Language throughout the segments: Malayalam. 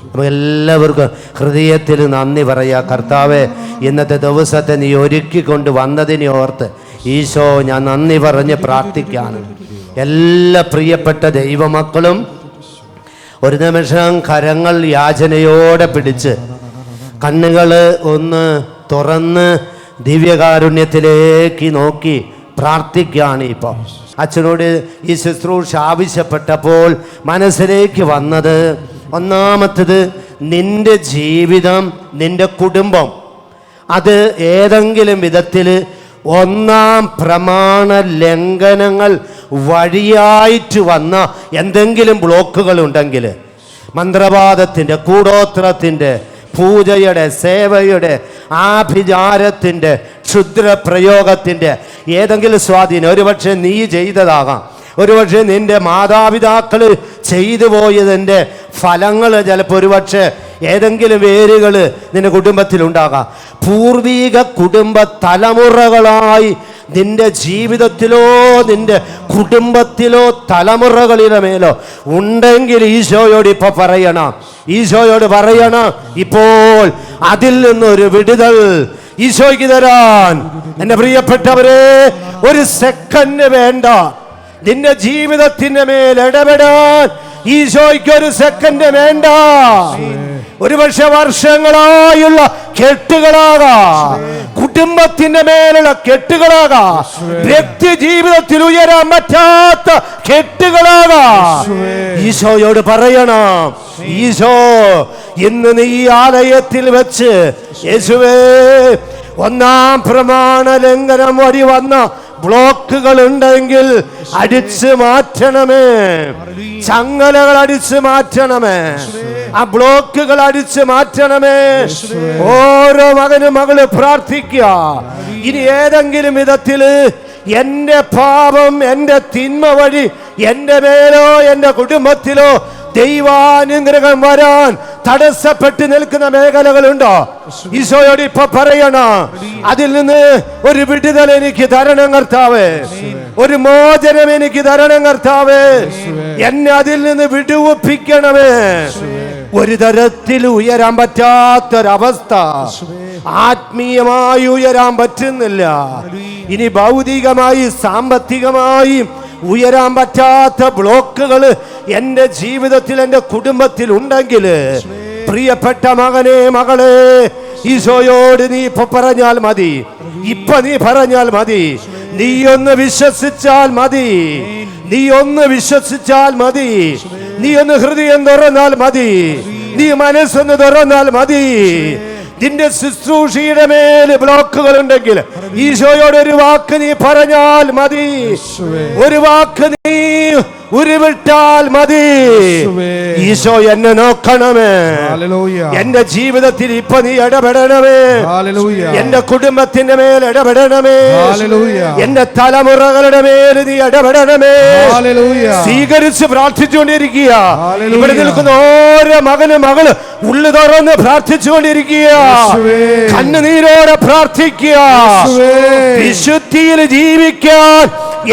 നമുക്ക് എല്ലാവർക്കും ഹൃദയത്തിൽ നന്ദി പറയാ. കർത്താവെ ഇന്നത്തെ ദിവസത്തെ നീ ഒരുക്കിക്കൊണ്ട് വന്നതിനെ ഓർത്ത് ഈശോ ഞാൻ നന്ദി പറഞ്ഞ് പ്രാർത്ഥിക്കാണ്. എല്ലാ പ്രിയപ്പെട്ട ദൈവമക്കളും ഒരു നിമിഷം കരങ്ങൾ യാചനയോടെ പിടിച്ച് കണ്ണുകൾ ഒന്ന് തുറന്ന് ദിവ്യകാരുണ്യത്തിലേക്ക് നോക്കി പ്രാർത്ഥിക്കുകയാണ് ഇപ്പോൾ അച്ഛനോട് ഈ ശുശ്രൂഷ ആവശ്യപ്പെട്ടപ്പോൾ മനസ്സിലേക്ക് വന്നത് ഒന്നാമത്തത് നിന്റെ ജീവിതം നിന്റെ കുടുംബം. അത് ഏതെങ്കിലും വിധത്തിൽ ഒന്നാം പ്രമാണ ലംഘനങ്ങൾ വഴിയായിട്ട് വന്ന എന്തെങ്കിലും ബ്ലോക്കുകൾ ഉണ്ടെങ്കിൽ മന്ത്രവാദത്തിന്റെ കൂടോത്രത്തിന്റെ പൂജയുടെ സേവയുടെ ആഭിചാരത്തിന്റെ ക്ഷുദ്രപ്രയോഗത്തിന്റെ ഏതെങ്കിലും സ്വാധീനം. ഒരുപക്ഷെ നീ ചെയ്തതാകാം. ഒരുപക്ഷെ നിന്റെ മാതാപിതാക്കൾ ചെയ്തു പോയതിന്റെ ഫലങ്ങൾ ചിലപ്പോൾ ഒരുപക്ഷെ ഏതെങ്കിലും വേരുകൾ നിന്റെ കുടുംബത്തിലുണ്ടാകാം. പൂർവീക കുടുംബ തലമുറകളായി നിന്റെ ജീവിതത്തിലോ നിന്റെ കുടുംബത്തിലോ തലമുറകളിലെ മേലോ ഉണ്ടെങ്കിൽ ഈശോയോട് ഇപ്പൊ പറയണം. ഈശോയോട് പറയണം ഇപ്പോൾ അതിൽ നിന്നൊരു വിടുതൽ ഈശോയ്ക്ക് തരാൻ. എന്റെ പ്രിയപ്പെട്ടവരെ ഒരു സെക്കൻഡ് വേണ്ട. നിന്റെ ജീവിതത്തിന്റെ മേൽ ഇടപെടാൻ ഈശോയ്ക്ക് ഒരു സെക്കൻഡ് വേണ്ട ഒരുപക്ഷെ വർഷങ്ങളായുള്ള കെട്ടുകളാകാം. കുടുംബത്തിന്റെ മേലുള്ള കെട്ടുകളാകാം. വ്യക്തി ജീവിതത്തിൽ ഉയരാൻ പറ്റാത്ത കെട്ടുകളാകാം. ഈശോയോട് പറയണം ഈശോ ഇന്ന് നീ ആലയത്തിൽ വെച്ച് യേശുവേ ഒന്നാം പ്രമാണ ലംഘനം വഴി വന്ന ബ്ലോക്കുകൾ ഉണ്ടെങ്കിൽ അടിച്ചു മാറ്റണമേ. ചങ്ങലകൾ അടിച്ചു മാറ്റണമേ. ആ ബ്ലോക്കുകൾ അടിച്ചു മാറ്റണമേ. ഓരോ മകനും മകൾ പ്രാർത്ഥിക്കുക. ഇനി ഏതെങ്കിലും വിധത്തിൽ എന്റെ പാപം എന്റെ തിന്മ വഴി എന്റെ മേലോ എന്റെ കുടുംബത്തിലോ ദൈവാനുഗ്രഹം വരാൻ തടസ്സപ്പെട്ട് നിൽക്കുന്ന മേഖലകളുണ്ടോ? ഈശോയോട് ഇപ്പൊ പറയണം? അതിൽ നിന്ന് ഒരു വിടുതൽ എനിക്ക് തരണം കർത്താവ്. ഒരു മോചനം എനിക്ക് തരണം കർത്താവ്. എന്നെ അതിൽ നിന്ന് വിടുവിപ്പിക്കണമേ. ഒരു തരത്തിൽ ഉയരാൻ പറ്റാത്തൊരവസ്ഥ ആത്മീയമായി ഉയരാൻ പറ്റുന്നില്ല. ഇനി ഭൗതികമായി സാമ്പത്തികമായി ഉയരാൻ പറ്റാത്ത ബ്ലോക്കുകൾ എന്റെ ജീവിതത്തിൽ എന്റെ കുടുംബത്തിൽ ഉണ്ടെങ്കിൽ പ്രിയപ്പെട്ട മകനെ മകളെ ഈശോയോട് നീ ഇപ്പൊ പറഞ്ഞാൽ മതി. ഇപ്പൊ നീ പറഞ്ഞാൽ മതി. നീ ഒന്ന് വിശ്വസിച്ചാൽ മതി. നീ ഒന്ന് വിശ്വസിച്ചാൽ മതി. നീ ഒന്ന് ഹൃദയം തുറന്നാൽ മതി. നീ മനസ്സൊന്ന് തുറന്നാൽ മതി. നിന്റെ ശുശ്രൂഷയുടെ മേൽ ബ്ലോക്കുകൾ ഉണ്ടെങ്കിൽ ഈശോയോട് ഒരു വാക്ക് നീ പറഞ്ഞാൽ മതി. ഒരു വാക്ക് നീ ഉരുവിട്ടാൽ മതി ഈശോ എന്നെ നോക്കണമേ. എന്റെ ജീവിതത്തിൽ ഇപ്പൊ നീ ഇടപെടണമേ. എന്റെ കുടുംബത്തിന്റെ മേൽ ഇടപെടണമേ. എന്റെ തലമുറകളുടെ മേൽ നീ ഇടപെടണമേ. സ്വീകരിച്ച് പ്രാർത്ഥിച്ചുകൊണ്ടിരിക്കുക. ഇവിടെ നിൽക്കുന്ന ഓരോ മകനും മകൾ ഉള്ളു തുറന്ന് പ്രാർത്ഥിച്ചുകൊണ്ടിരിക്കുക. കണ്ണുനീരോടെ പ്രാർത്ഥിക്കുക. വിശുദ്ധിയിൽ ജീവിക്കാൻ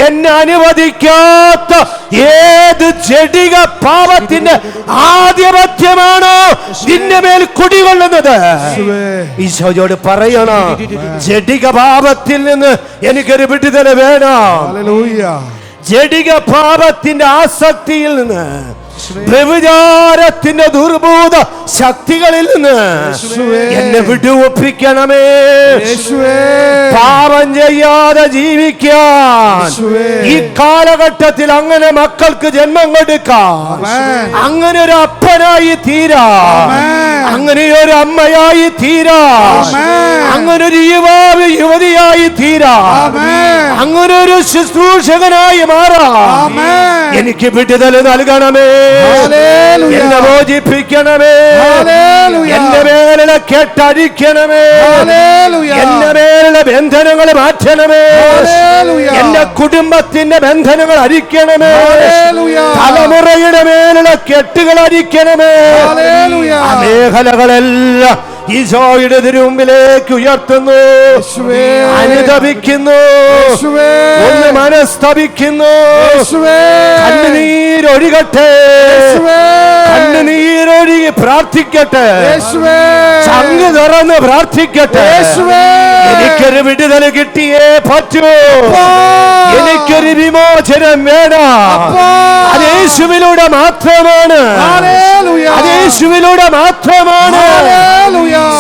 എന്നെ അനുവദിക്കാത്ത ഏത് ജഡിക പാപത്തിന്റെ ആധിപത്യമാണോ നിന്റെ മേൽ കുടികൊള്ളുന്നത്. ഈശോയോട് പറയണം ജടിക പാപത്തിൽ നിന്ന് എനിക്കൊരു വിടുതല വേണം. ജടിക പാപത്തിന്റെ ആസക്തിയിൽ നിന്ന് വ്യഭിചാരത്തിന്റെ ദുർബോധ ശക്തികളിൽ നിന്ന്. എന്നെ വിടുവൊപ്പിക്കണമേ. പാപം ചെയ്യാതെ ജീവിക്കാൻ. ഈ കാലഘട്ടത്തിൽ അങ്ങനെ മക്കൾക്ക് ജന്മം കൊടുക്കാം അങ്ങനെ ഒരു അപ്പനായി തീരാ അങ്ങനെ ഒരു അമ്മയായി തീരാ. അങ്ങനെ ഒരു യുവാവ് യുവതിയായി തീരാ അങ്ങനൊരു അങ്ങനെ ഒരു ശുശ്രൂഷകനായി മാറാ. എനിക്ക് വിടുതൽ നൽകണമേ. എന്നെ മോചിപ്പിക്കണമേ. എന്റെ മേലെ Hallelujah. എന്റെ മേലെ ബന്ധനങ്ങൾ മാറ്റണമേ. എന്റെ കുടുംബത്തിന്റെ ബന്ധനങ്ങൾ അരിക്കണമേ. തലമുറയുടെ മേലുള്ള കെട്ടുകൾ അരിക്കണമേ മേഖലകളെല്ലാം ഈശോയുടെ തിരുമുമ്പിലേക്ക് ഉയർത്തുന്നു. അനുദപിക്കുന്നു. ഒന്ന് മനസ്തപിക്കുന്നു. കണ്ണുനീരൊഴുകട്ടെ. കണ്ണുനീരൊഴുകി പ്രാർത്ഥിക്കട്ടെ. ചങ്ങ് തുറന്ന് പ്രാർത്ഥിക്കട്ടെ. എനിക്കൊരു വിടുതൽ കിട്ടിയേ പറ്റൂ. എനിക്കൊരു വിമോചനം വേണം. അത് യേശുവിലൂടെ മാത്രമാണ്. യേശുവിലൂടെ മാത്രമാണ്.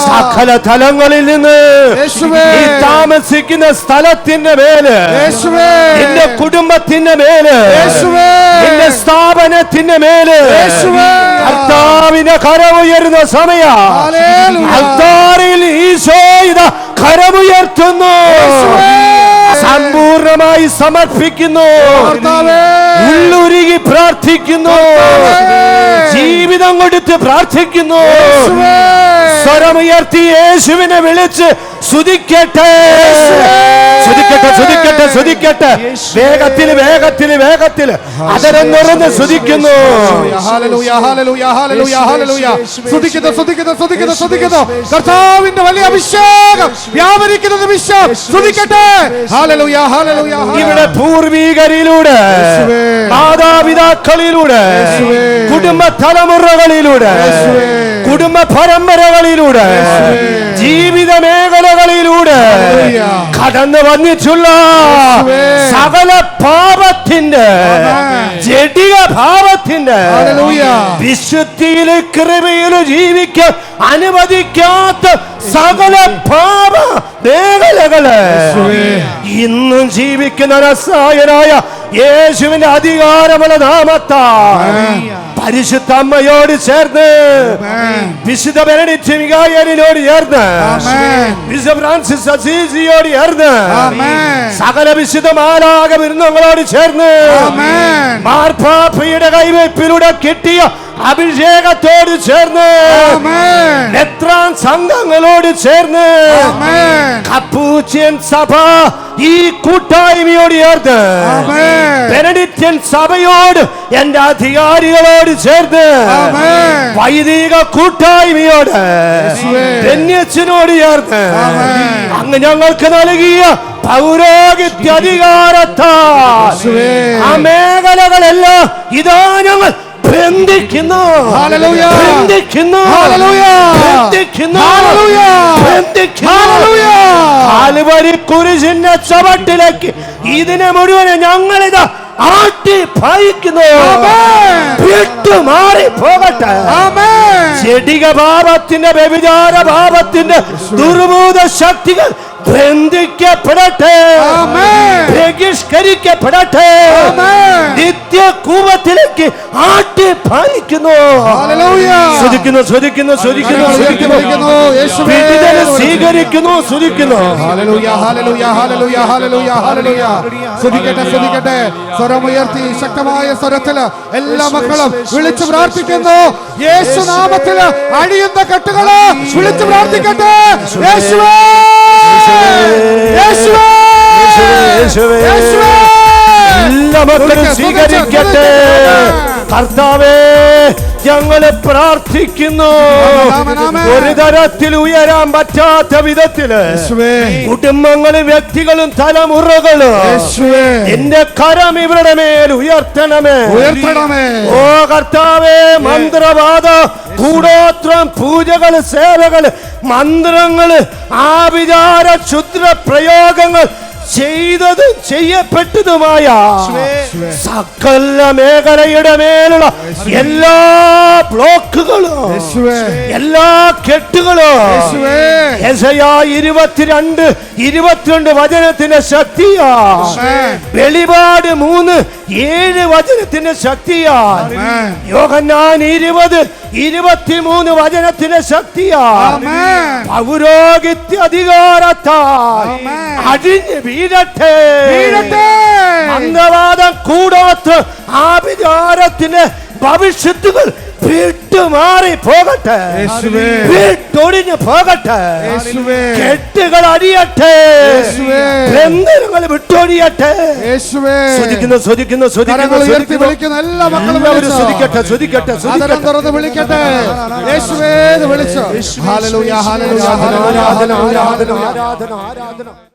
സകല തലങ്ങളിൽ നിന്ന്. നീ താമസിക്കുന്ന സ്ഥലത്തിന്റെ മേൽ നിന്റെ കുടുംബത്തിന്റെ മേൽ നിന്റെ സ്ഥാപനത്തിന്റെ മേൽ. കർത്താവിന്റെ കരമുയരുന്ന സമയ ഈശോ ഇതാ കരമുയർത്തുന്നു. സമ്പൂർണമായി സമർപ്പിക്കുന്നു. ഉള്ളുരുകി പ്രാർത്ഥിക്കുന്നു. ജീവിതം കൊടുത്ത് പ്രാർത്ഥിക്കുന്നു. സ്വരമുയർത്തി യേശുവിനെ വിളിച്ച് സ്തുതിക്കട്ടെ സ്തുതിക്കട്ടെ സ്തുതിക്കട്ടെ വേഗത്തിൽ വേഗത്തിൽ വേഗത്തിൽ അതരം തുറന്ന് സ്തുതിക്കുന്നു ഹല്ലേലൂയ, ഹല്ലേലൂയ, ഹല്ലേലൂയ, ഹല്ലേലൂയ. സ്തുതിക്കുന്നു സ്തുതിക്കുന്നു സ്തുതിക്കുന്നു സ്തുതിക്കുന്നു. കർത്താവിന്റെ വലിയ അഭിഷേകം വ്യാപരിക്കുന്നത് സ്തുതിക്കട്ടെ. Hallelujah, hallelujah, hallelujah. ഇവിടെ പൂർവീകരിലൂടെ യേശുവേ. മാതാപിതാക്കളിലൂടെ യേശുവേ. കുടുംബ തലമുറകളിലൂടെ യേശുവേ. കുടുംബ പരമ്പരകളിലൂടെ ജീവിത മേഖലകളിലൂടെ. കടന്നു വന്നിട്ടുള്ള. സകല പാപത്തിന്റെ ജടിക ഭാവത്തിന്റെ ഹല്ലേലൂയ. വിശുദ്ധിയിൽ കൃപയിൽ ജീവിക്കാൻ അനുവദിക്കാത്ത സകല പാപ മേഖലകൾ ഇന്നും ജീവിക്കുന്ന രസായനായ യേശുവിന്റെ അധികാരമുള്ള നാമത്താ ആമേൻ. പരിശുദ്ധ അമ്മയോട് ചേർന്ന്. വിശുദ്ധ ബെനഡിറ്റ് മികായേലിനോട് ചേർന്ന്. വിശുദ്ധ ഫ്രാൻസിസ് അസീസിയോട് ചേർന്ന്. സകല വിശുദ്ധ മാലാക വിരുന്നങ്ങളോട് ചേർന്ന്. മാർപ്പാപ്പയുടെ കൈവയ്പിലൂടെ കിട്ടിയ അഭിഷേകത്തോട് ചേർന്ന്. എത്രാം സംഘങ്ങളോട് ചേർന്ന്. കപ്പൂച്ചിയൻ സഭ ഈ കൂട്ടായ്മയോട് ചേർത്ത്. ബെനഡിക്റ്റൻ സഭയോട് എന്റെ അധികാരികളോട് ചേർത്ത്. വൈദിക കൂട്ടായ്മയോട്. ധന്യച്ചനോട് ചേർത്ത്. അങ്ങ് ഞങ്ങൾക്ക് നൽകിയ പൗരോഹിത്യ അധികാരത്താൽ. ആ മേഖലകളെല്ലാം ഇതാ ഞങ്ങൾ ബന്ധിക്കുന്നു. ബന്ധിക്കുന്നു. ബന്ധിക്കുന്നു. ബന്ധിക്കുന്നു കുരിശിന്റെ ചവട്ടിലേക്ക് ഇതിനെ മുഴുവനെ ഞങ്ങളിതാ ആട്ടി ഭയക്കുന്നു മാറി വിട്ടുമാറി പോകട്ടെ. ചെടിക പാപത്തിന്റെ വ്യഭിചാര പാപത്തിന്റെ ദുർഭൂത ശക്തികൾ ബന്ധിക്കപ്പെടട്ടെ. ബഹിഷ്കരിക്കപ്പെടട്ടെ. നിത്യ കൂപത്തിലേക്ക് ആട്ടി പാലിക്കുന്നു. ശ്രദ്ധിക്കുന്നു ശ്രദ്ധിക്കുന്നു ശ്രദ്ധിക്കുന്നു ശ്രദ്ധിക്കുന്നു സ്വീകരിക്കുന്നു ശ്രദ്ധിക്കുന്നു. സ്തുതിക്കട്ടെ സ്തുതിക്കട്ടെ. സ്വരമുയർത്തി ശക്തമായ സ്വരത്തിൽ എല്ലാ മക്കളും വിളിച്ചു പ്രാർത്ഥിക്കുന്നു. യേശുനാമത്തിൽ അഴിയുന്ന കെട്ടുകൾ വിളിച്ചു പ്രാർത്ഥിക്കട്ടെ. യേശുവേ. യേശുവേ. എല്ലാ മക്കളും സ്വീകരിക്കട്ടെ. കർത്താവേ ഞങ്ങളെ പ്രാർത്ഥിക്കുന്നു. ഒരു തരത്തിൽ ഉയരാൻ പറ്റാത്ത വിധത്തിൽ കുടുംബങ്ങളും വ്യക്തികളും തലമുറകളും എന്റെ കരം ഇവരുടെ മേൽ ഉയർത്തണമേ. ഉയർത്തണമേ. ഓ കർത്താവേ മന്ത്രവാദ കൂടോത്രം പൂജകൾ സേവകൾ മന്ത്രങ്ങൾ ആവിചാര ക്ഷുദ്ര പ്രയോഗങ്ങൾ ചെയ്തതും ചെയ്യപ്പെട്ടതുമായ സകല മേഖലയുടെ മേലുള്ള എല്ലാ ബ്ലോക്കുകളും എല്ലാ കെട്ടുകളും ഇരുപത്തിരണ്ട് ഇരുപത്തിരണ്ട് വചനത്തിന്റെ ശക്തിയാ. വെളിപാട് മൂന്ന് ഏഴ് വചനത്തിന്റെ ശക്തിയാ. യോഹന്നാൻ ഇരുപത് ഇരുപത്തിമൂന്ന് വചനത്തിന്റെ ശക്തിയാ പൗരോഗിത്യ അധികാരത്താ അധികാരത്താൽ. അടിഞ്ഞ് വീഴട്ടെ. അംഗവാദം കൂടാത്ത ആഭിചാരത്തിന് ഭവിഷ്യത്തുകൾ വിട്ടുമാറി പോകട്ടെ. വിട്ടൊടിഞ്ഞു പോകട്ടെ. കെട്ടുകൾ അടിയട്ടെ. ബന്ധനങ്ങൾ വിട്ടൊടിയട്ടെ. ശ്രദ്ധിക്കുന്നു ശ്രദ്ധിക്കുന്നു ശ്രദ്ധിക്കുന്നു എല്ലാവരും? ശ്രദ്ധിക്കട്ടെ ശ്രദ്ധിക്കട്ടെ തുറന്ന് വിളിക്കട്ടെ. വിളിച്ചു? ആരാധന ആരാധന ആരാധന ആരാധന.